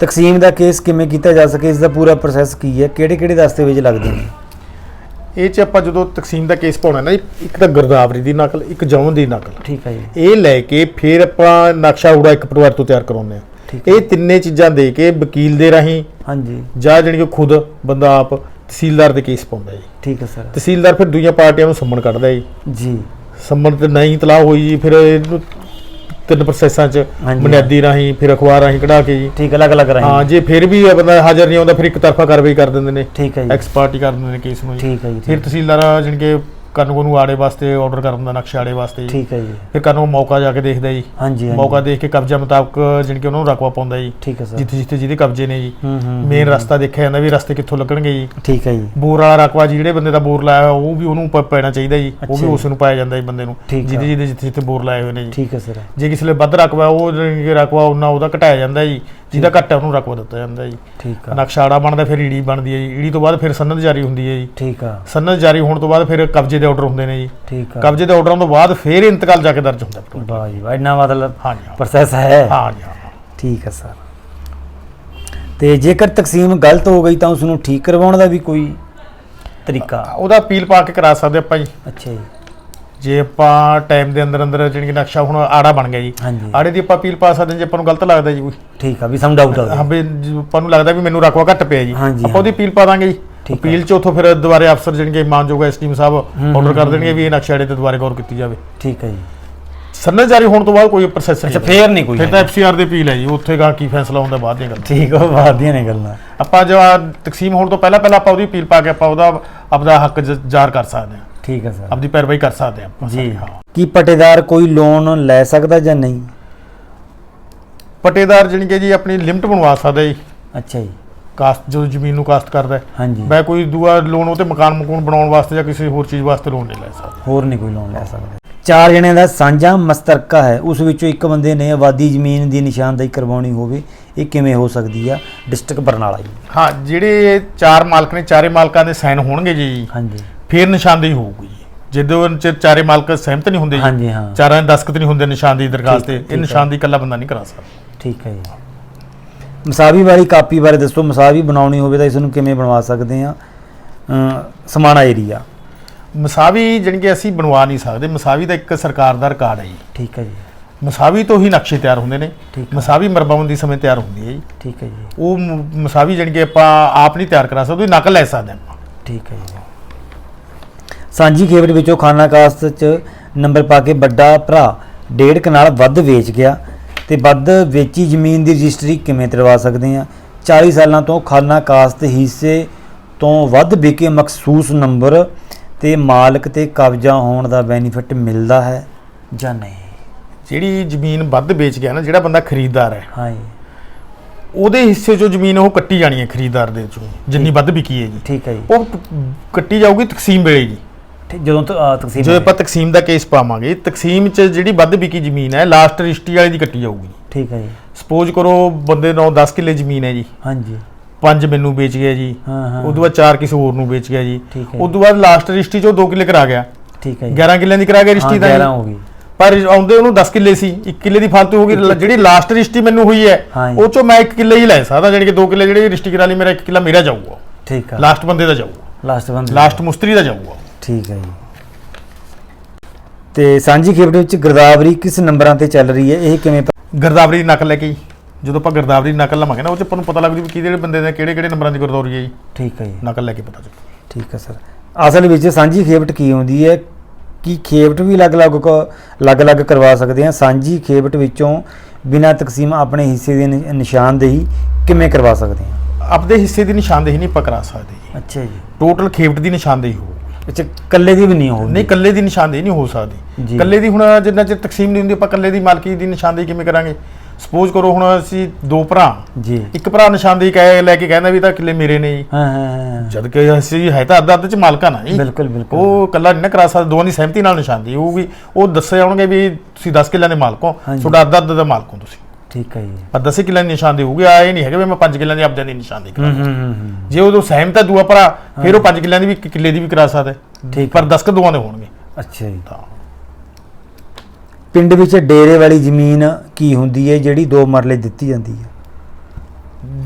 ਤਕਸੀਮ ਦਾ case ਕਿਵੇਂ ਕੀਤਾ ਜਾ ਸਕੇ ਇਸ ਦਾ ਪੂਰਾ ਪ੍ਰੋਸੈਸ ਕੀ ਹੈ? ਕਿਹੜੇ ਕਿਹੜੇ ਦਸਤਾਵੇਜ਼ ਲੱਗਦੇ ਨੇ? ਇਹ ਚ ਆਪਾਂ ਜਦੋਂ ਤਕਸੀਮ ਦਾ ਕੇਸ ਪਾਉਣਾ ਨਾ ਇੱਕ ਤਾਂ ਗਰਦਾਵਰੀ ਦੀ ਨਕਲ ਇੱਕ ਜੌਨ ਦੀ ਨਕਲ। ਠੀਕ ਹੈ ਜੀ। ਇਹ ਲੈ ਕੇ ਫਿਰ ਆਪਾਂ ਨਕਸ਼ਾ ਉੜਾ ਇੱਕ ਪਰਿਵਾਰ ਤੋਂ ਤਿਆਰ ਕਰਾਉਂਦੇ ਆ ਇਹ ਤਿੰਨੇ ਚੀਜ਼ਾਂ ਦੇ ਕੇ ਵਕੀਲ ਦੇ ਰਾਹੀਂ ਹਾਂਜੀ। ਜਾਂ ਜਾਣੀ ਕਿ ਖੁਦ ਬੰਦਾ ਆਪ ਤਹਿਸੀਲਦਾਰ ਦੇ ਕੇਸ ਪਾਉਂਦਾ ਜੀ। ਠੀਕ ਹੈ ਸਰ। ਤਹਿਸੀਲਦਾਰ ਫਿਰ ਦੂਜੀਆਂ ਪਾਰਟੀਆਂ ਨੂੰ ਸੰਮਣ ਕੱਢਦਾ ਜੀ। ਜੀ। ਸੰਮਣ ਤੇ ਨਹੀਂ ਤਲਾਹ ਹੋਈ ਜੀ ਫਿਰ ਇਹਨੂੰ ਤਿੰਨ ਪ੍ਰੋਸੈਸਾਂ ਚ ਹਾਂਜੀ। ਬੁਨਿਆਦੀ ਰਾਹੀਂ ਫਿਰ ਅਖਬਾਰ ਰਾਹੀਂ ਕਢਾ ਕੇ ਜੀ। ਠੀਕ ਅਲੱਗ ਅਲੱਗ ਹਾਂ ਰਹੀ ਜੇ ਫਿਰ ਵੀ ਇਹ ਬੰਦਾ ਹਾਜ਼ਰ ਨਹੀਂ ਆਉਂਦਾ ਫਿਰ ਇੱਕ ਤਰਫਾ ਕਾਰਵਾਈ ਕਰ ਦਿੰਦੇ ਨੇ। ਠੀਕ ਹੈ ਜੀ। ਐਕਸ ਪਾਰਟੀ ਕਰ ਦਿੰਦੇ ਨੇ ਕੇਸ ਨੂੰ ਜੀ। ਠੀਕ ਹੈ ਜੀ ਫਿਰ ਤਹਿਸੀਲਦਾਰ ਜਾਣੀ ਕਿ ਕਾਨੂੰਨ ਨੂੰ ਆੜੇ ਵਾਸਤੇ ਆਰਡਰ ਕਰਨ ਦਾ ਨਕਸ਼ਾ ਆੜੇ ਵਾਸਤੇ ਜੀ। ਠੀਕ ਹੈ ਜੀ। ਫਿਰ ਕਾਨੂੰਨ ਮੌਕਾ ਜਾ ਕੇ ਦੇਖਦਾ ਜੀ। ਹਾਂਜੀ ਹਾਂਜੀ। ਮੌਕਾ ਦੇਖ ਕੇ ਕਬਜ਼ਾ ਮੁਤਾਬਕ ਜਾਣੀ ਕਿ ਉਹਨਾਂ ਨੂੰ ਰਕਵਾ ਪਾਉਂਦਾ ਜੀ। ਠੀਕ ਹੈ ਸਰ। ਜਿੱਥੇ ਜਿੱਥੇ ਜਿਹਦੇ ਕਬਜ਼ੇ ਨੇ ਜੀ। ਮੇਨ ਰਸਤਾ ਦੇਖਿਆ ਜਾਂਦਾ ਵੀ ਰਸਤੇ ਕਿੱਥੋਂ ਲੱਗਣਗੇ ਜੀ। ਠੀਕ ਹੈ ਜੀ। ਬੋਰ ਵਾਲਾ ਰਕਵਾ ਜੀ ਜਿਹੜੇ ਬੰਦੇ ਦਾ ਬੋਰ ਲਾਇਆ ਹੋਇਆ, ਉਹ ਵੀ ਉਹਨੂੰ ਪੈਣਾ ਚਾਹੀਦਾ ਜੀ। ਉਹ ਵੀ। ਉਸ ਨੂੰ ਪਾਇਆ ਜਾਂਦਾ ਜੀ ਬੰਦੇ ਨੂੰ। ਜਿਹਦੇ ਜਿਹਦੇ ਜਿੱਥੇ ਜਿੱਥੇ ਬੋਰ ਲਾਏ ਹੋਏ ਨੇ ਜੀ। ਠੀਕ ਹੈ ਸਰ। ਜੇ ਕਿਸੇ ਲਈ ਵੱਧ ਰਕਵਾ ਉਹ ਰਕਵਾ ਉਹਨਾਂ ਉਹਦਾ ਘਟਾਇਆ ਜਾਂਦਾ ਜੀ। ਜਿਹਦਾ ਘੱਟ ਹੈ ਉਹਨੂੰ ਰਕਵਾ ਦਿੱਤਾ ਜਾਂਦਾ ਜੀ। ਠੀਕ ਆ। ਨਕਸ਼ਾੜਾ ਬਣਦਾ ਫਿਰ ਈੜੀ ਬਣਦੀ ਹੈ ਜੀ। ਈੜੀ ਤੋਂ ਬਾਅਦ ਫਿਰ ਸਨਦ ਜਾਰੀ ਹੁੰਦੀ ਹੈ ਜੀ। ਠੀਕ ਆ। ਸਨਦ ਜਾਰੀ ਹੋਣ ਤੋਂ ਬਾਅਦ ਫਿਰ ਕਬਜ਼ੇ ਦੇ ਆਰਡਰ ਹੁੰਦੇ ਨੇ ਜੀ। ਠੀਕ ਆ। ਕਬਜ਼ੇ ਦੇ ਆਰਡਰਾਂ ਤੋਂ ਬਾਅਦ ਫਿਰ ਇੰਤਕਾਲ ਜਾ ਕੇ ਦਰਜ ਹੁੰਦਾ। ਵਾਹ ਜੀ ਵਾਹ ਇੰਨਾ ਮਤਲਬ ਹਾਂਜੀ। ਪ੍ਰੋਸੈਸ ਹੈ। ਹਾਂਜੀ ਠੀਕ ਹੈ ਸਰ। ਤੇ ਜੇਕਰ ਤਕਸੀਮ ਗਲਤ ਹੋ ਗਈ ਤਾਂ ਉਸ ਨੂੰ ਠੀਕ ਕਰਵਾਉਣ ਦਾ ਵੀ ਕੋਈ ਤਰੀਕਾ? ਉਹਦਾ ਅਪੀਲ ਪਾ ਕੇ ਕਰਾ ਸਕਦੇ ਆਪਾਂ ਜੀ। ਅੱਛਾ ਜੀ। ਜੇ ਆਪਾਂ ਟਾਈਮ ਦੇ ਅੰਦਰ ਅੰਦਰ ਕਿ ਨਕਸ਼ਾ ਹੁਣ ਆੜਾ ਬਣ ਗਿਆ ਜੀ ਹਾਂਜੀ। ਆੜੇ ਦੀ ਆਪਾਂ ਅਪੀਲ ਪਾ ਸਕਦੇ ਜੇ ਆਪਾਂ ਨੂੰ ਗਲਤ ਲੱਗਦਾ ਜੀ ਕੋਈ। ਠੀਕ ਆ ਵੀ ਸਮ ਡਾਊਟ ਆ ਹਾਂ ਵੀ ਜੇ ਆਪਾਂ ਨੂੰ ਲੱਗਦਾ ਵੀ ਮੈਨੂੰ ਰਕਵਾ ਘੱਟ ਪਿਆ ਜੀ। ਹਾਂਜੀ, ਆਪਾਂ ਉਹਦੀ ਅਪੀਲ ਪਾ ਦਾਂਗੇ ਜੀ। ਠੀਕ। ਅਪੀਲ ਚ ਉਥੋਂ ਫਿਰ ਦੁਬਾਰੇ ਅਫਸਰ ਜਾਣੀ ਕਿ ਮਾਨਯੋਗ ਐਸਟੀਮ ਸਾਹਿਬ ਆਰਡਰ ਕਰ ਦੇਣਗੇ ਵੀ ਇਹ ਨਕਸ਼ਾ ਆੜੇ ਤੇ ਦੁਬਾਰੇ ਗੌਰ ਕੀਤੀ ਜਾਵੇ। ਠੀਕ ਹੈ ਜੀ। ਸਨਦ ਜਾਰੀ ਹੋਣ ਤੋਂ ਬਾਅਦ ਕੋਈ ਪ੍ਰੋਸੈਸ ਨਹੀਂ ਅੱਛਾ ਫੇਰ ਨਹੀਂ ਕੋਈ ਫਿਰ ਤਾਂ ਐਫਸੀਆਰ ਦੀ ਅਪੀਲ ਹੈ ਜੀ ਉੱਥੇ ਗਾ ਕੀ ਫੈਸਲਾ ਹੁੰਦਾ ਬਾਅਦ ਦੀਆਂ ਗੱਲਾਂ। ਠੀਕ ਆ ਬਾਅਦ ਦੀਆਂ ਨੇ ਗੱਲਾਂ। ਆਪਾਂ ਜੋ ਤਕਸੀਮ ਹੋਣ ਤੋਂ ਪਹਿਲਾਂ ਪਹਿਲਾਂ ਆਪਾਂ ਉਹਦੀ ਅਪੀਲ ਪਾ ਕੇ ਆਪਾਂ ਉਹਦਾ ਆਪਦਾ ਹੱਕ ਜ- ਜ਼ਾਹਰ ਕਰ ਸਕਦੇ ਹਾਂ। ਠੀਕ ਹੈ ਸਰ। ਆਪਦੀ ਪੈਰਵਾਈ ਕਰ ਸਕਦੇ ਹਾਂ ਆਪਾਂ ਜੀ। ਹਾਂ। ਕੀ ਪਟੇਦਾਰ ਕੋਈ ਲੋਨ ਲੈ ਸਕਦਾ ਜਾਂ ਨਹੀਂ? ਪਟੇਦਾਰ ਜਾਣੀ ਕਿ ਜੀ ਆਪਣੀ ਲਿਮਟ ਬਣਵਾ ਸਕਦਾ ਜੀ। ਅੱਛਾ ਜੀ। ਕਾਸਟ ਜਦੋਂ ਜ਼ਮੀਨ ਨੂੰ ਕਾਸਟ ਕਰਦਾ ਹਾਂਜੀ। ਮੈਂ ਕੋਈ ਦੂਆ ਲੋਨ ਉਹ ਤੇ ਮਕਾਨ ਮਕੂਨ ਬਣਾਉਣ ਵਾਸਤੇ ਜਾਂ ਕਿਸੇ ਹੋਰ ਚੀਜ਼ ਵਾਸਤੇ ਲੋਨ ਨਹੀਂ ਲੈ ਸਕਦਾ। ਹੋਰ ਨਹੀਂ ਕੋਈ ਲੋਨ ਲੈ ਸਕਦਾ। ਚਾਰ ਜਣਿਆਂ ਦਾ ਸਾਂਝਾ ਮਸਤਰਕਾ ਹੈ। ਉਸ ਵਿੱਚੋਂ ਇੱਕ ਬੰਦੇ ਨੇ ਆਬਾਦੀ ਜ਼ਮੀਨ ਦੀ ਨਿਸ਼ਾਨਦੇਹੀ ਕਰਵਾਉਣੀ ਹੋਵੇ ਇਹ ਕਿਵੇਂ ਹੋ ਸਕਦੀ ਆ? ਡਿਸਟ੍ਰਿਕਟ ਬਰਨਾਲਾ ਜੀ। ਹਾਂ ਜਿਹੜੇ ਚਾਰ ਮਾਲਕ ਨੇ ਚਾਰੇ ਮਾਲਕਾਂ ਦੇ ਸਾਈਨ ਹੋਣਗੇ ਜੀ। ਹਾਂਜੀ। ਫਿਰ ਨਿਸ਼ਾਨਦੇਹੀ ਹੋਊਗੀ ਜੀ। ਜਦੋਂ ਚਿਰ ਚਾਰੇ ਮਾਲਕ ਸਹਿਮਤ ਨਹੀਂ ਹੁੰਦੇ ਜੀ ਹਾਂਜੀ ਹਾਂ। ਚਾਰਾਂ ਦੇ ਦਸਖਤ ਨਹੀਂ ਹੁੰਦੇ ਨਿਸ਼ਾਨਦੇਹੀ ਦਰਖਾਸਤ ਤੇ ਇਹ ਹੈ। ਨਿਸ਼ਾਨਦੇਹੀ ਇਕੱਲਾ ਬੰਦਾ ਨਹੀਂ ਕਰਾ ਸਕਦਾ। ਠੀਕ ਹੈ ਜੀ। ਮਸਾਵੀ ਵਾਲੀ ਕਾਪੀ ਬਾਰੇ ਦੱਸੋ ਮਸਾਵੀ ਬਣਾਉਣੀ ਹੋਵੇ ਤਾਂ ਇਸ ਨੂੰ ਕਿਵੇਂ ਬਣਵਾ ਸਕਦੇ ਆ ਸਮਾਣਾ ਏਰੀਆ। ਮਸਾਵੀ ਜਾਣੀ ਕਿ ਅਸੀਂ ਬਣਵਾ ਨਹੀਂ ਸਕਦੇ ਮਸਾਵੀ ਦਾ ਇੱਕ ਸਰਕਾਰ ਦਾ ਰਿਕਾਰਡ ਹੈ ਜੀ। ਠੀਕ ਹੈ ਜੀ। ਮਸਾਵੀ ਤੋਂ ਹੀ ਨਕਸ਼ੇ ਤਿਆਰ ਹੁੰਦੇ ਨੇ। ਠੀਕ ਹੈ। ਮਸਾਵੀ ਮਰਬਾਬੰਦੀ ਸਮੇਂ ਤਿਆਰ ਹੁੰਦੀ ਹੈ ਜੀ। ਠੀਕ ਹੈ ਜੀ। ਉਹ ਮ- ਮਸਾਵੀ ਜਾਣੀ ਕਿ ਆਪਾਂ ਆਪ ਨਹੀਂ ਤਿਆਰ ਕਰਾ ਸਕਦੇ ਉਹਦੀ ਨਕਲ ਲੈ ਸਕਦੇ ਆਪਾਂ। ਠੀਕ ਹੈ ਜੀ। ਸਾਂਝੀ ਖੇਵੜ ਵਿੱਚੋਂ ਖਾਨਾ ਕਾਸਤ ਚ ਨੰਬਰ ਪਾ ਕੇ ਵੱਡਾ ਭਰਾ ਡੇਢ ਕਨਾਲ ਵੱਧ ਵੇਚ ਗਿਆ ਤੇ ਵੱਧ ਵੇਚੀ ਜ਼ਮੀਨ ਦੀ ਰਜਿਸਟਰੀ ਕਿਵੇਂ ਕਰਵਾ ਸਕਦੇ ਆ 40 ਸਾਲਾਂ ਤੋਂ ਖਾਨਾ ਕਾਸਤ ਹਿੱਸੇ ਤੋਂ ਵੱਧ ਵਿਕੇ ਮਖਸੂਸ ਨੰਬਰ ਤੇ ਮਾਲਕ ਤੇ ਕਬਜ਼ਾ ਹੋਣ ਦਾ ਬੈਨੀਫਿਟ ਮਿਲਦਾ ਹੈ ਜਾਂ ਨਹੀਂ? ਜਿਹੜੀ ਜ਼ਮੀਨ ਵੱਧ ਵੇਚ ਗਿਆ ਨਾ ਜਿਹੜਾ ਬੰਦਾ ਖਰੀਦਦਾਰ ਹੈ ਹਾਂ ਜੀ। ਉਹਦੇ ਹਿੱਸੇ ਚੋਂ ਜ਼ਮੀਨ ਉਹ ਕੱਟੀ ਜਾਣੀ ਹੈ ਖਰੀਦਦਾਰ ਦੇ ਚੋਂ ਜਿੰਨੀ ਵੱਧ ਵਿਕੀ ਹੈ ਜੀ। ਠੀਕ ਹੈ ਜੀ। ਉਹ ਕੱਟੀ ਜਾਊਗੀ ਤਕਸੀਮ ਵੇਲੇ ਜੀ। ਜਦੋਂ ਤ- ਅ, ਤਕਸੀਮ ਜਦੋਂ ਆਪਾਂ ਤਕਸੀਮ ਦਾ ਕੇਸ ਪਾਵਾਂਗੇ ਤਕਸੀਮ 'ਚ ਜਿਹੜੀ ਵੱਧ ਵਿਕੀ ਜ਼ਮੀਨ ਹੈ ਲਾਸਟ ਰਜਿਸਟਰੀ ਵਾਲੇ ਦੀ ਕੱਟੀ ਜਾਊਗੀ। ਠੀਕ ਹੈ ਜੀ। ਸਪੋਜ਼ ਕਰੋ ਬੰਦੇ ਨੂੰ 10 ਕਿੱਲੇ ਜ਼ਮੀਨ ਹੈ ਜੀ। ਹਾਂਜੀ। ਪੰਜ ਮੈਨੂੰ ਵੇਚ ਗਿਆ ਜੀ। ਹਾਂ ਹਾਂ। ਉਦੋਂ ਬਾਅਦ ਚਾਰ ਕਿਸੇ ਹੋਰ ਨੂੰ ਵੇਚ ਗਿਆ ਜੀ। ਠੀਕ ਹੈ। ਉਦੋਂ ਬਾਅਦ ਲਾਸਟ ਰਜਿਸਟਰੀ 'ਚੋਂ 2 ਕਿੱਲੇ ਕਰਾ ਗਿਆ। ਠੀਕ ਹੈ ਜੀ। 11 ਕਿੱਲਿਆਂ ਦੀ ਕਰਾ ਗਿਆ ਰਜਿਸਟਰੀ ਹਾਂ, ਦਾ 11 ਜੀ। ਹੋ ਗਈ। ਪਰ ਆਉਂਦੇ ਉਹਨੂੰ 10 ਕਿੱਲੇ ਸੀ 1 ਕਿੱਲੇ ਦੀ ਫालतू ਹੋ ਗਈ। ਲ- ਜਿਹੜੀ ਲਾਸਟ ਰਜਿਸਟਰੀ ਮੈਨੂੰ ਹੋਈ ਹੈ ਹਾਂ। ਉਹ ਚੋਂ ਮੈਂ 1 ਕਿੱਲੇ ਹੀ ਲੈ ਸਕਦਾ ਜਾਣੀ ਕਿ 2 ਕਿੱਲੇ ਜਿਹੜੀ ਰਜਿਸਟਰੀ ਕਰਾ ਲਈ ਮੇਰਾ 1 ਕਿੱਲਾ ਮੇਰਾ ਜਾਊਗਾ। ਠੀਕ ਆ। ਲਾਸਟ ਬੰਦੇ ਦਾ ਜਾਊਗਾ। ਲਾਸਟ ਬੰਦ ਲਾਸਟ ਮੁਸਤਰੀ ਦਾ ਜਾਊਗਾ। ਠੀਕ ਹੈ ਜੀ। ਤੇ ਸਾਂਝੀ ਖੇਡ ਵਿੱਚ ਗਰਦਾਵਰੀ ਕਿਸ ਨੰਬਰਾਂ ਤੇ ਚੱਲ ਰਹੀ ਹੈ? ਇਹ ਕਿਵੇਂ ਗਰਦਾਵਰੀ ਦੀ ਨਕਲ ਲੈ ਕੇ ਜੀ, ਜਦੋਂ ਆਪਾਂ ਗਰਦਾਵਰੀ ਦੀ ਨਕਲ ਲਵਾਂਗੇ ਨਾ ਉਹ ਚ ਆਪਾਂ ਨੂੰ ਪਤਾ ਲੱਗ ਜੂ ਵੀ ਕਿਹੜੇ ਬੰਦੇ ਦੇ ਕਿਹੜੇ ਕਿਹੜੇ ਨੰਬਰਾਂ ਦੀ ਗਰਦੌਰੀ ਹੈ ਜੀ। ਠੀਕ ਹੈ ਜੀ। ਨਕਲ ਲੈ ਕੇ ਪਤਾ ਚੱਲੂ ਠੀਕ ਹੈ ਸਰ। ਅਸਲ ਵਿੱਚ ਸਾਂਝੀ ਖੇਵਟ ਕੀ ਹੁੰਦੀ ਹੈ? ਕੀ ਖੇਵਟ ਵੀ ਅਲੱਗ-ਅਲੱਗ ਕ- ਅਲੱਗ-ਅਲੱਗ ਕਰਵਾ ਸਕਦੇ ਹਾਂ? ਸਾਂਝੀ ਖੇਵਟ ਵਿੱਚੋਂ ਬਿਨਾਂ ਤਕਸੀਮ ਆਪਣੇ ਹਿੱਸੇ ਦੀ ਨਿ- ਨਿਸ਼ਾਨਦੇਹੀ ਕਿਵੇਂ ਕਰਵਾ ਸਕਦੇ ਹਾਂ? ਆਪਦੇ ਹਿੱਸੇ ਦੀ ਨਿਸ਼ਾਨਦੇਹੀ ਨਹੀਂ ਪਕੜਾ ਸਕਦੇ ਜੀ। ਅੱਛਾ ਜੀ। ਟੋਟਲ ਖੇਵਟ ਦੀ ਨਿਸ਼ਾਨਦੇਹੀ ਹੋ ਅੱਛਾ ਕੱਲੇ ਦੀ ਵੀ ਨਹੀਂ ਹੋਊਗੀ? ਨਹੀਂ ਕੱਲੇ ਦੀ ਨਿਸ਼ਾਨਦੇਹੀ ਨਹੀਂ ਹੋ। ਸਕਦੀ। ਕੱਲੇ ਦੀ ਹੁਣ ਜਿੰਨਾ ਚਿਰ ਤਕਸੀਮ ਨਹੀਂ ਹੁੰਦੀ ਆਪਾਂ ਕੱਲੇ ਦੀ ਮਾਲਕੀ ਦੀ ਨਿਸ਼ਾਨਦੇਹੀ ਕਿਵੇਂ ਕਰਾਂਗੇ? ਸਪੋਜ਼ ਕਰੋ ਹੁਣ ਅਸੀਂ ਦੋ ਭਰਾ। ਜੀ। ਇੱਕ ਭਰਾ ਨਿਸ਼ਾਨਦੇਹੀ ਕਹਿ ਲੈ ਕੇ ਕਹਿੰਦਾ ਵੀ ਤਾਂ ਕਿੱਲੇ ਮੇਰੇ ਨੇ ਜੀ। ਹਾਂ ਹਾਂ ਜਦ ਕਿ ਅਸੀਂ ਹੈ ਤਾਂ ਅੱਧ ਅੱਧ ਚ ਮਾਲਕਾਂ ਨਾ ਜੀ। ਬਿਲਕੁਲ ਬਿਲਕੁਲ। ਉਹ ਕੱਲਾ ਨਹੀਂ ਨਾ ਕਰਾ ਸਕਦਾ ਦੋਵਾਂ ਦੀ ਸਹਿਮਤੀ ਨਾਲ ਨਿਸ਼ਾਨਦੇਹੀ ਹੋਊਗੀ। ਉਹ ਦੱਸੇ ਜਾਣਗੇ ਵੀ ਤੁਸੀਂ 10 ਕਿੱਲਿਆਂ ਦੇ ਮਾਲਕ ਹੋ। ਤੁਹਾਡਾ ਅੱਧ ਅੱਧ ਦਾ ਮਾਲਕ ਹੋ ਤੁਸੀਂ। ਠੀਕ ਹੈ ਜੀ। ਪਰ 10 ਕਿੱਲਿਆਂ ਦੀ ਨਿਸ਼ਾਨਦੇਹੀ ਹੋਊਗੀ ਆ ਇਹ ਨਹੀਂ ਹੈਗਾ ਵੀ ਮੈਂ 5 ਕਿੱਲਿਆਂ ਦੀ ਆਪਦਿਆਂ ਦੀ ਨਿਸ਼ਾਨਦੇਹੀ ਕਰਾਂ ਜੇ ਉਦੋਂ ਸਹਿਮਤ ਹੈ ਦੂਆ ਭਰਾ ਫਿਰ ਉਹ 5 ਕਿੱਲਿਆਂ ਦੀ ਵੀ ਕਿੱਲੇ ਦੀ ਵੀ ਕਰਾ ਸਕਦਾ। ਠੀਕ ਪਰ 10 ਕ ਦੋਵਾਂ ਦੇ ਹੋਣਗੇ। ਅੱਛਾ ਜੀ। ਤਾਂ। ਪਿੰਡ ਵਿੱਚ ਡੇਰੇ ਵਾਲੀ ਜ਼ਮੀਨ ਕੀ ਹੁੰਦੀ ਹੈ ਜਿਹੜੀ ਦੋ ਮਰਲੇ ਦਿੱਤੀ ਜਾਂਦੀ ਹੈ?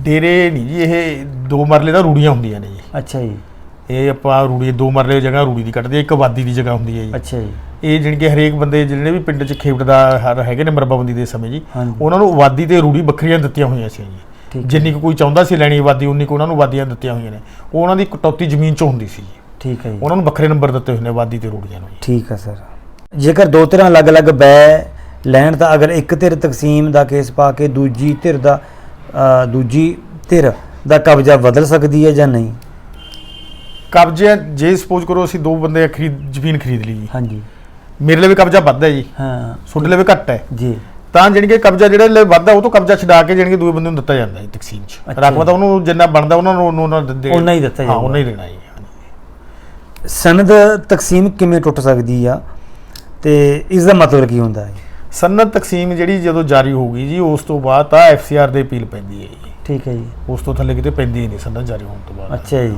ਡੇਰੇ ਨਹੀਂ ਜੀ ਇਹ ਦੋ ਮਰਲੇ ਦਾ ਰੂੜੀਆਂ ਹੁੰਦੀਆਂ ਨੇ ਜੀ। ਅੱਛਾ ਜੀ। ਇਹ ਆਪਾਂ ਰੂੜੀ ਦੋ ਮਰਲੇ ਜਗ੍ਹਾ ਰੂੜੀ ਦੀ ਕੱਟਦੇ ਆ, ਇੱਕ ਆਬਾਦੀ ਦੀ ਜਗ੍ਹਾ ਹੁੰਦੀ ਹੈ ਜੀ। ਅੱਛਾ ਜੀ। ਇਹ ਜਾਣੀ ਕਿ ਹਰੇਕ ਬੰਦੇ ਜਿਹੜੇ ਵੀ ਪਿੰਡ 'ਚ ਖੇਵਟ ਦਾ ਹਰ ਹੈਗੇ ਨੇ ਮਰਬਾਬੰਦੀ ਦੇ ਸਮੇਂ ਜੀ ਹਾਂਜੀ। ਉਹਨਾਂ ਨੂੰ ਆਬਾਦੀ ਤੇ ਰੂੜੀ ਵੱਖਰੀਆਂ ਦਿੱਤੀਆਂ ਹੋਈਆਂ ਸੀ ਜੀ। ਹੈ। ਜਿੰਨੀ ਕੁ ਕੋਈ ਚਾਹੁੰਦਾ ਸੀ ਲੈਣੀ ਆਬਾਦੀ ਉਨੀ ਕੁ ਉਹਨਾਂ ਨੂੰ ਆਬਾਦੀਆਂ ਦਿੱਤੀਆਂ ਹੋਈਆਂ ਨੇ। ਉਹ ਉਹਨਾਂ ਦੀ ਕਟੌਤੀ ਜ਼ਮੀਨ 'ਚ ਹੁੰਦੀ ਸੀ ਜੀ। ਠੀਕ ਹੈ ਜੀ। ਉਹਨਾਂ ਨੂੰ ਵੱਖਰੇ ਨੰਬਰ ਦਿੱਤੇ ਹੋਏ ਨੇ ਆਬਾਦੀ ਤੇ ਰੂੜੀਆਂ ਨੂੰ ਜੀ। ਠੀਕ ਹੈ ਸਰ। ਜੇਕਰ ਦੋ ਧਿਰਾਂ ਅਲੱਗ-ਅਲੱਗ ਬੈ ਲੈਣ ਤਾਂ ਅਗਰ ਇੱਕ ਧਿਰ ਤਕਸੀਮ ਦਾ ਕੇਸ ਪਾ ਕੇ ਦੂਜੀ ਧਿਰ ਦਾ ਅ, ਦੂਜੀ ਧਿਰ ਦਾ ਕਬਜ਼ਾ ਬਦਲ ਸਕਦੀ ਹੈ ਜਾਂ ਨਹੀਂ? ਕਬਜ਼ੇ ਜੇ ਸਪੋਜ਼ ਕਰੋ ਅਸੀਂ ਦੋ ਬੰਦੇ ਖਰੀਦ ਜ਼ਮੀਨ ਖਰੀਦ ਲਈ ਜੀ। ਹਾਂਜੀ। ਮੇਰੇ ਲਈ ਵੀ ਕਬਜ਼ਾ ਵੱਧ ਹੈ ਜੀ। ਹਾਂ। ਤੁਹਾਡੇ ਲਈ ਵੀ ਘੱਟ ਹੈ। ਜੀ। ਤਾਂ ਕਿ ਕਬਜ਼ਾ ਜਿਹੜਾ ਲਈ ਵੱਧ ਹੈ ਉਹ ਤੋਂ ਕਬਜ਼ਾ ਛਡਾ ਕੇ ਕਿ ਦੂਏ ਬੰਦੇ ਨੂੰ ਦਿੱਤਾ ਜਾਂਦਾ ਹੈ ਤਕਸੀਮ 'ਚ। ਰਕਬਾ ਤਾਂ ਉਹਨੂੰ ਜਿੰਨਾ ਬਣਦਾ ਉਹਨਾਂ ਨੂੰ ਉਹਨੂੰ ਉਹਨਾਂ ਦੇ ਉਨਾ ਹੀ ਦਿੱਤਾ ਹਾਂ ਜਾਊਗਾ। ਉਹਨਾਂ ਹੀ ਦੇਣਾ ਹਾਂਜੀ। ਸਨਦ ਤਕਸੀਮ ਕਿਵੇਂ ਟੁੱਟ ਸਕਦੀ ਆ? ਤੇ ਇਸ ਦਾ ਮਤਲਬ ਕੀ ਹੁੰਦਾ ਹੈ ਸਨਦ ਤਕਸੀਮ ਜਿਹੜੀ ਜਦੋਂ ਜਾਰੀ ਹੋਊਗੀ ਜੀ ਉਸ ਤੋਂ ਬਾਅਦ ਤਾਂ ਐਫਸੀਆਰ ਦੇ ਅਪੀਲ ਪੈਂਦੀ ਹੈ ਜੀ। ਠੀਕ ਹੈ ਜੀ। ਉਸ ਤੋਂ ਥੱਲੇ ਕਿਤੇ ਪੈਂਦੀ ਹੀ ਨਹੀਂ ਸਨਦ ਜਾਰੀ ਹੋਣ ਤੋਂ ਬਾਅਦ। ਅੱਛਾ ਜੀ।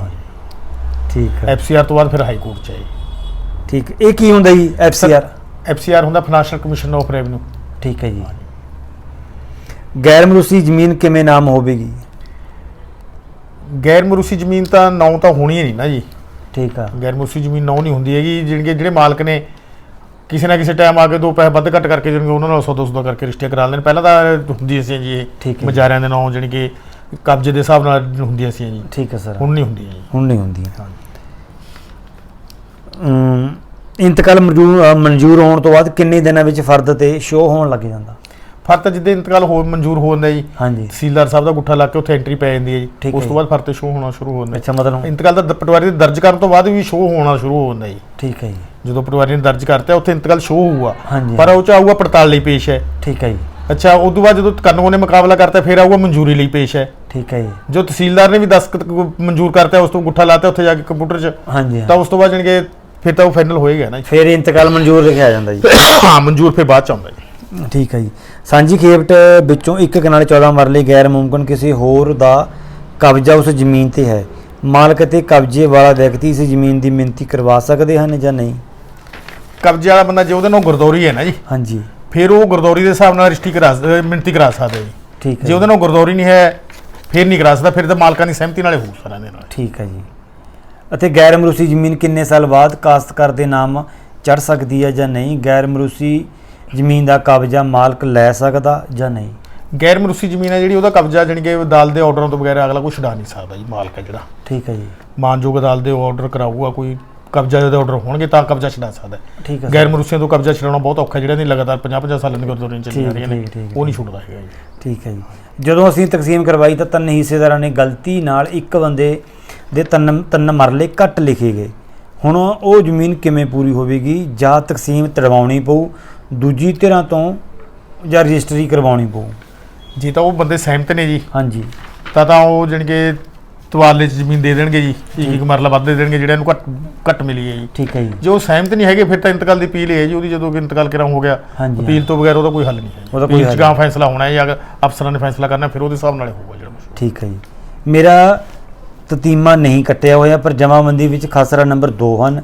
ਠੀਕ ਹੈ। ਐਫਸੀਆਰ ਤੋਂ ਬਾਅਦ ਫਿਰ ਹਾਈ ਕੋਰਟ ਚ ਠੀਕ ਇਹ ਕੀ ਹੁੰਦਾ ਜੀ ਐਫਸੀਆਰ? ਐਫਸੀਆਰ ਹੁੰਦਾ ਫਾਈਨੈਂਸ਼ੀਅਲ ਕਮਿਸ਼ਨ ਆਫ ਰੈਵਨਿਊ। ਠੀਕ ਹੈ ਜੀ। ਗੈਰ ਮਰੂਸੀ ਜ਼ਮੀਨ ਕਿਵੇਂ ਨਾਮ ਹੋਵੇਗੀ? ਗੈਰ ਮਰੂਸੀ ਜ਼ਮੀਨ ਤਾਂ ਨੌ ਤਾਂ ਹੋਣੀ ਨਹੀਂ ਨਾ ਜੀ। ਠੀਕ ਆ। ਗੈਰ ਮਰੂਸੀ ਜ਼ਮੀਨ ਨੌ ਨਹੀਂ ਹੁੰਦੀ ਹੈਗੀ। ਜਿਹੜੇ ਜਿਹੜੇ ਮਾਲਕ ਨੇ ਕਿਸੇ ਨਾ ਕਿਸੇ ਟਾਈਮ ਆ ਕੇ ਦੋ ਪੈਸੇ ਵੱਧ ਘੱਟ ਕਰਕੇ ਕਿ ਉਹਨਾਂ ਨਾਲ ਸੌਦਾ ਸੌਦਾ ਕਰਕੇ ਰਿਸ਼ਤੇ ਕਰਾ ਲੈਣ। ਪਹਿਲਾਂ ਤਾਂ ਹੁੰਦੀ ਸੀ ਜੀ ਇਹ। ਮਜਾਰਿਆਂ ਦੇ ਨਾਂ ਜਾਣੀ ਕਿ ਕਬਜ਼ੇ ਦੇ ਹਿਸਾਬ ਨਾਲ ਹੁੰਦੀਆਂ ਸੀ ਜੀ। ਠੀਕ ਹੈ ਸਰ। ਹੁਣ ਨਹੀਂ ਹੁੰਦੀਆਂ ਜੀ। ਹੁਣ ਨਹੀਂ ਹੁੰਦੀ ਹਾਂਜੀ। ਇੰਤਕਾਲ ਮਨਜ਼ੂਰ ਮਨਜ਼ੂਰ ਹੋਣ ਤੋਂ ਬਾਅਦ ਕਿੰਨੇ ਦਿਨਾਂ ਵਿੱਚ ਫਰਦ ਤੇ ਸ਼ੋਅ ਹੋਣ ਲੱਗ ਜਾਂਦਾ? ਫਰ ਤਾਂ ਜਿੱਦੇ ਇੰਤਕਾਲ ਹੋ ਮਨਜ਼ੂਰ ਹੋ ਜਾਂਦਾ ਜੀ ਹਾਂਜੀ। ਤਹਿਸੀਲਦਾਰ ਸਾਹਿਬ ਦਾ ਗੁੱਠਾ ਲਾ ਕੇ ਉੱਥੇ ਐਂਟਰੀ ਪੈ ਜਾਂਦੀ ਹੈ ਜੀ। ਉਸ ਤੋਂ। ਬਾਅਦ ਫਰ ਤੇ ਸ਼ੋਅ ਹੋਣਾ ਸ਼ੁਰੂ ਹੋ ਜਾਂਦਾ ਅੱਛਾ ਮਤਲਬ ਇੰਤਕਾਲ ਦਾ ਪਟਵਾਰੀ ਦੇ ਦਰਜ ਕਰਨ ਤੋਂ ਬਾਅਦ ਵੀ ਸ਼ੋਅ ਹੋਣਾ ਸ਼ੁਰੂ ਹੋ ਜਾਂਦਾ ਜੀ। ਠੀਕ ਹੈ ਜੀ। ਜਦੋਂ ਪਟਵਾਰੀ ਨੇ ਦਰਜ ਕਰਤਾ ਉੱਥੇ ਇੰਤਕਾਲ ਸ਼ੋਅ ਹੋਊਗਾ। ਪਰ ਉਹ ਚ ਆਊਗਾ ਪੜਤਾਲ ਲਈ ਪੇਸ਼ ਹੈ। ਠੀਕ ਹੈ ਜੀ। ਅੱਛਾ ਉਸ ਤੋਂ ਬਾਅਦ ਜਦੋਂ ਕਾਨੂੰਨ ਨੇ ਮੁਕਾਬਲਾ ਕਰਤਾ ਫਿਰ ਆਊਗਾ ਮਨਜ਼ੂਰੀ ਲਈ ਪੇਸ਼ ਹੈ। ਠੀਕ ਹੈ ਜੀ। ਜੋ ਤਹਿਸੀਲਦਾਰ ਨੇ ਵੀ ਦਸਤਖਤ ਮਨਜ਼ੂਰ ਕਰਤਾ ਉਸ ਤੋਂ ਗੁੱਠਾ ਲਾਤਾ ਉੱਥੇ ਜਾ ਕੇ ਕੰਪਿਊਟਰ 'ਚ। ਹਾਂਜੀ। ਤਾਂ ਉਸ ਤੋਂ ਬਾਅਦ ਜਾਣੀ ਕਿ ਫਿਰ ਤਾਂ ਉਹ ਫਾਈਨਲ ਹੋਏਗਾ ਨਾ ਜੀ। ਫਿਰ ਇੰਤਕਾਲ ਮਨਜ਼ੂਰ ਲਿਖਿਆ ਜਾਂਦਾ ਜੀ। ਹਾਂ ਮਨਜ਼ੂਰ ਫਿਰ ਬਾਅਦ ਚ ਆਉਂਦਾ ਜੀ। ਠੀਕ ਹੈ ਜੀ। ਸਾਂਝੀ ਖੇਪਟ ਵਿੱਚੋਂ ਇੱਕ ਕਨਾਲ 14 ਮਰਲੇ ਗੈਰ ਮੁਮਕਨ ਕਿਸੇ ਹੋਰ ਦਾ ਕਬਜ਼ਾ ਉਸ ਜ਼ਮੀਨ ਤੇ ਹੈ। ਮਾਲਕ ਅਤੇ ਕਬਜ਼ੇ ਵਾਲਾ ਵਿਅਕਤੀ ਇਸ ਜ਼ਮੀਨ ਦੀ ਮਿਣਤੀ ਕਰਵਾ ਸਕਦੇ ਹਨ ਜਾਂ ਨਹੀਂ? ਕਬਜ਼ੇ ਵਾਲਾ ਬੰਦਾ ਜੇ ਉਹਦੇ ਨਾਲ ਗੁਰਦੌਰੀ ਹੈ ਨਾ ਜੀ ਹਾਂਜੀ। ਫਿਰ ਉਹ ਗੁਰਦੌਰੀ ਦੇ ਹਿਸਾਬ ਨਾਲ ਰਜਿਸਟਰੀ ਕਰਾ ਅਹ ਮਿਣਤੀ ਕਰਾ ਸਕਦਾ ਜੀ। ਠੀਕ ਹੈ ਜੇ ਉਹਦੇ ਨਾਲ ਗੁਰਦੌਰੀ ਨਹੀਂ ਹੈ ਫਿਰ ਨਹੀਂ ਕਰਾ ਸਕਦਾ ਫਿਰ ਤਾਂ ਮਾਲਕਾਂ ਦੀ ਸਹਿਮਤੀ ਨਾਲ ਹੀ ਹੋਊ ਸਾਰਿਆਂ ਦੇ ਨਾਲ। ਠੀਕ ਹੈ ਜੀ। ਅਤੇ ਗੈਰ ਮਰੂਸੀ ਜ਼ਮੀਨ ਕਿੰਨੇ ਸਾਲ ਬਾਅਦ ਕਾਸ਼ਤਕਾਰ ਦੇ ਨਾਮ ਚੜ ਸਕਦੀ ਹੈ ਜਾਂ ਨਹੀਂ? ਗੈਰ ਮਰੂਸੀ ਜ਼ਮੀਨ ਦਾ ਕਬਜ਼ਾ ਮਾਲਕ ਲੈ ਸਕਦਾ ਜਾਂ ਨਹੀਂ? ਗੈਰ ਮਰੂਸੀ ਜ਼ਮੀਨ ਹੈ ਜਿਹੜੀ ਉਹਦਾ ਕਬਜ਼ਾ ਜਾਣੀ ਕਿ ਅਦਾਲਤ ਦੇ ਆਰਡਰਾਂ ਤੋਂ ਬਗੈਰ ਅਗਲਾ ਕੋਈ ਛਡਾ ਨਹੀਂ ਸਕਦਾ ਜੀ ਮਾਲਕ ਹੈ ਜਿਹੜਾ। ਠੀਕ ਹੈ ਜੀ। ਮਾਨਯੋਗ ਅਦਾਲਤ ਦੇ ਆਰਡਰ ਕਰਾਊਗਾ ਕੋਈ ਕਬਜ਼ਾ ਦੇ ਆਰਡਰ ਹੋਣਗੇ ਤਾਂ ਕਬਜ਼ਾ ਛਡਾ ਸਕਦਾ। ਠੀਕ ਹੈ ਗੈਰ। ਮਰੂਸੀਆਂ ਤੋਂ ਕਬਜ਼ਾ ਛਡਾਉਣਾ ਬਹੁਤ ਔਖਾ ਜਿਹੜਾ ਨਹੀਂ ਲਗਾਤਾਰ 50 50 ਸਾਲਾਂ ਦੀ ਗੁਰਦੌਰੀਆਂ ਚੱਲੀਆਂ ਠੀਕ, ਰਹੀਆਂ ਨੇ ਉਹ ਨਹੀਂ ਛੁੱਟਦਾ ਹੈਗਾ ਜੀ। ਠੀਕ ਹੈ ਜੀ। ਜਦੋਂ ਅਸੀਂ ਤਕਸੀਮ ਕਰਵਾਈ ਤਾਂ ਤਿੰਨ ਹਿੱਸੇਦਾਰਾਂ ਨੇ ਗਲਤੀ ਨਾਲ ਇੱਕ ਬੰਦੇ ਦੇ ਤਿੰਨ ਤਿੰਨ ਮਰਲੇ ਘੱਟ ਲਿਖੇ ਗਏ। ਹੁਣ ਉਹ ਜ਼ਮੀਨ ਕਿਵੇਂ ਪੂਰੀ ਹੋਵੇਗੀ? ਜਾਂ ਤਕਸੀਮ ਤੜਵਾਉਣੀ ਪਊ? ਦੂਜੀ ਧਿਰਾਂ ਤੋਂ ਜਾਂ ਰਜਿਸਟਰੀ ਕਰਵਾਉਣੀ ਪਊ? ਜੇ ਤਾਂ ਉਹ ਬੰਦੇ ਸਹਿਮਤ ਨੇ ਜੀ। ਹਾਂਜੀ। ਤਾਂ ਤਾਂ ਉਹ ਜਾਣੀ ਕਿ ਤਵਾਲੇ 'ਚ ਜ਼ਮੀਨ ਦੇ ਦੇਣਗੇ ਜੀ। ਇੱਕ ਇੱਕ ਮਰਲਾ ਵੱਧ ਦੇ ਦੇਣਗੇ ਜਿਹੜਾ ਇਹਨੂੰ ਘੱਟ ਘੱਟ ਮਿਲੀ ਹੈ ਜੀ। ਠੀਕ ਹੈ ਜੀ। ਜੇ ਉਹ ਸਹਿਮਤ ਨਹੀਂ ਹੈਗੇ ਫਿਰ ਤਾਂ ਇੰਤਕਾਲ ਦੀ ਅਪੀਲ ਹੈ ਜੀ ਉਹਦੀ ਜਦੋਂ ਕਿ ਇੰਤਕਾਲ ਕਰਾਂ ਹੋ ਗਿਆ। ਅਪੀਲ ਤੋਂ ਬਗੈਰ ਉਹਦਾ ਕੋਈ ਹੱਲ ਨਹੀਂ ਹੈ। ਉਹਦਾ ਕੋਈ ਹੱਲ ਫੈਸਲਾ ਹੋਣਾ ਹੈ ਜਾਂ ਅਫਸਰਾਂ ਨੇ ਫੈਸਲਾ ਕਰਨਾ ਫਿਰ ਉਹਦੇ ਹਿਸਾਬ ਨਾਲ ਹੋਊਗਾ ਜਿਹੜਾ। ਠੀਕ ਹੈ ਜੀ। ਮੇਰਾ ਤਤੀਮਾ ਨਹੀਂ ਕੱਟਿਆ ਹੋਇਆ ਪਰ ਜਮਾਬੰਦੀ ਵਿੱਚ ਖਸਰਾ ਨੰਬਰ 2 ਹਨ।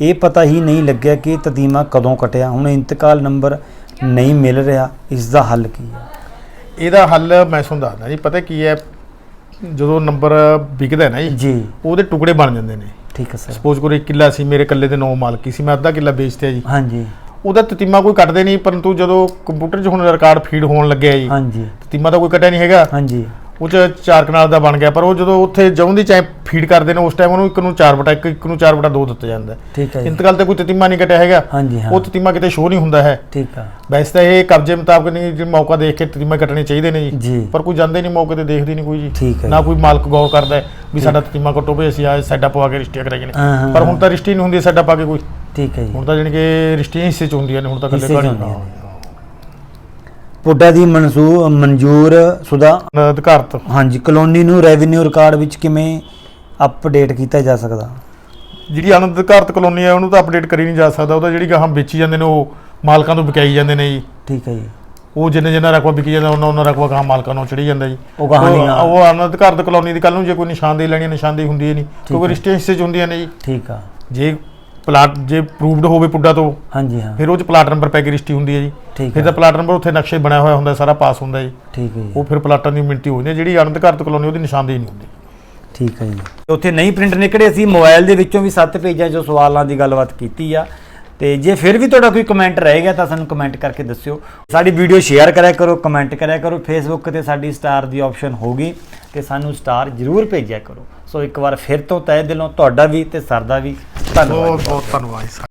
ਇਹ ਪਤਾ ਹੀ ਨਹੀਂ ਲੱਗਿਆ ਕਿ ਤਤੀਮਾ ਕਦੋਂ ਕਟਿਆ। ਹੁਣ ਇੰਤਕਾਲ ਨੰਬਰ ਨਹੀਂ ਮਿਲ ਰਿਹਾ। ਇਸ ਦਾ ਹੱਲ ਕੀ ਹੈ? ਇਹਦਾ ਹੱਲ ਮੈਂ ਤੁਹਾਨੂੰ ਦੱਸਦਾ ਜੀ। ਪਤਾ ਕੀ ਹੈ? ਜਦੋਂ ਨੰਬਰ ਵਿਕਦਾ ਹੈ ਨਾ ਜੀ ਉਹਦੇ ਟੁਕੜੇ ਬਣ ਜਾਂਦੇ ਨੇ। ਠੀਕ ਹੈ ਸਰ। ਸਪੋਜ਼ ਕਰੋ ਇੱਕ ਕਿੱਲਾ ਸੀ ਮੇਰੇ ਇਕੱਲੇ ਦੇ ਨੌ ਮਾਲਕੀ ਸੀ। ਮੈਂ ਅੱਧਾ ਕਿੱਲਾ ਵੇਚਤਿਆ ਜੀ। ਹਾਂਜੀ। ਉਹਦਾ ਤਤੀਮਾ ਕੋਈ ਕੱਟਦੇ ਨਹੀਂ ਪਰੰਤੂ ਜਦੋਂ ਕੰਪਿਊਟਰ 'ਚ ਹੁਣ ਰਿਕਾਰਡ ਫੀਡ ਹੋਣ ਲੱਗਿਆ ਜੀ ਹਾਂਜੀ। ਤਤੀਮਾ ਤਾਂ ਕੋਈ ਕੱਟਿਆ ਨਹੀਂ ਹੈਗਾ। ਹਾਂਜੀ। ਉਹ 'ਚ ਚਾਰ ਕਨਾਲ ਦਾ ਬਣ ਗਿਆ ਪਰ ਉਹ ਜਦੋਂ ਉੱਥੇ ਜਉਂ ਦੀ ਚਾਹੇ ਫੀਡ ਕਰਦੇ ਨੇ ਉਸ ਟਾਈਮ ਉਹਨੂੰ ਇੱਕ ਨੂੰ 4 ਬਟਾ ਇੱਕ ਇੱਕ ਨੂੰ 4 ਬਟਾ 2 ਦਿੱਤਾ ਜਾਂਦਾ। ਠੀਕ ਹੈ ਇੰਤਕਾਲ ਤੇ ਕੋਈ ਤਤੀਮਾ ਨਹੀਂ ਕੱਟਿਆ ਹੈਗਾ। ਉਹ ਤਤੀਮਾ ਕਿਤੇ ਸ਼ੋਅ ਨਹੀਂ ਹੁੰਦਾ ਹੈ। ਠੀਕ ਆ। ਵੈਸੇ ਤਾਂ ਇਹ ਕਬਜ਼ੇ ਮੁਤਾਬਕ ਨਹੀਂ ਜੇ ਮੌਕਾ ਦੇਖ ਕੇ ਤਤੀਮਾ ਕੱਟਣੇ ਚਾਹੀਦੇ ਨੇ ਜੀ। ਪਰ ਕੋਈ ਜਾਂਦੇ ਨਹੀਂ ਮੌਕੇ ਤੇ ਦੇਖਦੇ ਨਹੀਂ ਕੋਈ ਜੀ। ਨਾ ਕੋਈ ਮਾਲਕ ਗੌਰ ਕਰਦਾ ਵੀ ਸਾਡਾ ਤਤੀਮਾ ਕੱਟੋ ਵੀ ਅਸੀਂ ਆ ਸਾਡਾ ਪਵਾ ਕੇ ਰਿਸ਼ਤੇ ਕਰਾਈਏ ਨੇ। ਪਰ ਹੁਣ। ਤਾਂ ਰਿਸ਼ਤੇ ਨਹੀਂ ਹੁੰਦੀ ਸਾਡਾ ਪਾ ਕੇ ਕੋਈ। ਠੀਕ ਹੈ ਜੀ। ਹੁਣ ਤਾਂ ਜਾਣੀ ਕਿ ਰਿਸ਼ਤੀਆਂ ਹਿੱਸੇ ਚ ਹੁੰਦੀਆਂ ਨੇ ਹੁਣ ਤਾਂ ਹਿੱਸੇ 'ਚ ਇਕੱਲੇ ਹੁੰਦੀਆਂ ਘਰ ਨੇ। ਪੁੱਡਾ ਦੀ ਮਨਸੂ ਮਨਜ਼ੂਰ ਸੁਦਾ ਅਧਿਕਾਰਤ ਹਾਂਜੀ ਕਲੋਨੀ ਨੂੰ ਰੈਵਨਿਊ ਰਿਕਾਰਡ ਵਿੱਚ ਕਿਵੇਂ ਅਪਡੇਟ ਕੀਤਾ ਜਾ ਸਕਦਾ? ਜਿਹੜੀ ਅਨਧਿਕਾਰਤ ਕਲੋਨੀ ਹੈ ਉਹਨੂੰ ਤਾਂ ਅਪਡੇਟ ਕਰੀ ਨਹੀਂ ਜਾ ਸਕਦਾ। ਉਹਦਾ ਜਿਹੜੀ ਗਾਹਾਂ ਵੇਚੀ ਜਾਂਦੇ ਨੇ ਉਹ ਮਾਲਕਾਂ ਤੋਂ ਵਿਕਾਈ ਜਾਂਦੇ ਨੇ ਜੀ। ਠੀਕ ਹੈ ਜੀ। ਉਹ ਜਿੰਨੇ ਜਿੰਨਾ ਰਕਬਾ ਵਿਕੀ ਜਾਂਦਾ ਉਹਨਾਂ ਉਹਨਾਂ ਰਕਬਾ ਗਾਹਾਂ ਮਾਲਕਾਂ ਨੂੰ ਚੜੀ ਜਾਂਦਾ ਜੀ। ਉਹ ਗਾਹਾਂ ਦੀਆਂ- ਉਹ ਅਨਧਿਕਾਰਤ ਕਲੋਨੀ ਦੀ ਕੱਲ ਨੂੰ ਜੇ ਕੋਈ ਨਿਸ਼ਾਨਦੇਹੀ ਲੈਣੀ ਨਿਸ਼ਾਨਦੇਹੀ ਹੁੰਦੀ ਹੈ ਨਹੀਂ। ਕਿਉਂਕਿ ਹਿੱਸੇ ਚ ਹੁੰਦੀਆਂ ਨੇ ਜੀ। ਠੀਕ ਆ। ਜੇ ਪਲਾਟ ਜੇ ਪ੍ਰੂਵਡ ਹੋਵੇ ਪੁੱਡਾ ਤੋਂ ਹਾਂਜੀ ਹਾਂ। ਫਿਰ ਉਹ ਚ ਪਲਾਟ ਨੰਬਰ ਪੈ ਕੇ ਰਜਿਸਟਰੀ ਹੁੰਦੀ ਹੈ ਜੀ। ਠੀਕ ਫਿਰ ਹੈ। ਤਾਂ ਪਲਾਟ ਨੰਬਰ ਉੱਥੇ ਨਕਸ਼ੇ ਬਣਿਆ ਹੋਇਆ ਹੁੰਦਾ ਸਾਰਾ ਪਾਸ ਹੁੰਦਾ ਜੀ। ਠੀਕ ਹੈ ਜੀ। ਉਹ ਫਿਰ ਪਲਾਟਾਂ ਦੀ ਮਿਣਤੀ ਹੋ ਜਾਂਦੀ ਹੈ ਜਿਹੜੀ ਅਨੰਦਘਾਰਤ ਕਲੋਨੀ ਉਹਦੀ ਨਿਸ਼ਾਨਦੇਹੀ ਨਹੀਂ ਹੁੰਦੀ। ਠੀਕ ਹੈ ਜੀ। ਉੱਥੇ ਨਹੀਂ ਪ੍ਰਿੰਟ ਨਿਕਲੇ ਅਸੀਂ ਮੋਬਾਈਲ ਦੇ ਵਿੱਚੋਂ ਵੀ ਸੱਤ ਪੇਜਾਂ 'ਚੋਂ ਸਵਾਲਾਂ ਦੀ ਗੱਲਬਾਤ ਕੀਤੀ ਆ। ਤੇ ਜੇ ਫਿਰ ਵੀ ਤੁਹਾਡਾ ਕੋਈ ਕਮੈਂਟ ਰਹਿ ਗਿਆ ਤਾਂ ਸਾਨੂੰ ਕਮੈਂਟ ਕਰਕੇ ਦੱਸਿਓ। ਸਾਡੀ ਵੀਡੀਓ ਸ਼ੇਅਰ ਕਰਿਆ ਕਰੋ ਕਮੈਂਟ ਕਰਿਆ ਕਰੋ। ਫੇਸਬੁੱਕ ਤੇ ਸਾਡੀ ਸਟਾਰ ਦੀ ਆਪਸ਼ਨ ਹੋਗੀ ਤੇ ਸਾਨੂੰ ਸਟਾਰ ਜ਼ਰੂਰ ਭੇਜਿਆ ਕਰੋ। ਸੋ ਇੱਕ ਵਾਰ ਫਿਰ ਤੋਂ ਤਹਿ ਦਿਲੋਂ ਤੁਹਾਡਾ ਵੀ ਤੇ ਸਰ ਦਾ ਵੀ। ਧੰਨਵਾਦ। ਬਹੁਤ ਬਹੁਤ ਧੰਨਵਾਦ ਜੀ।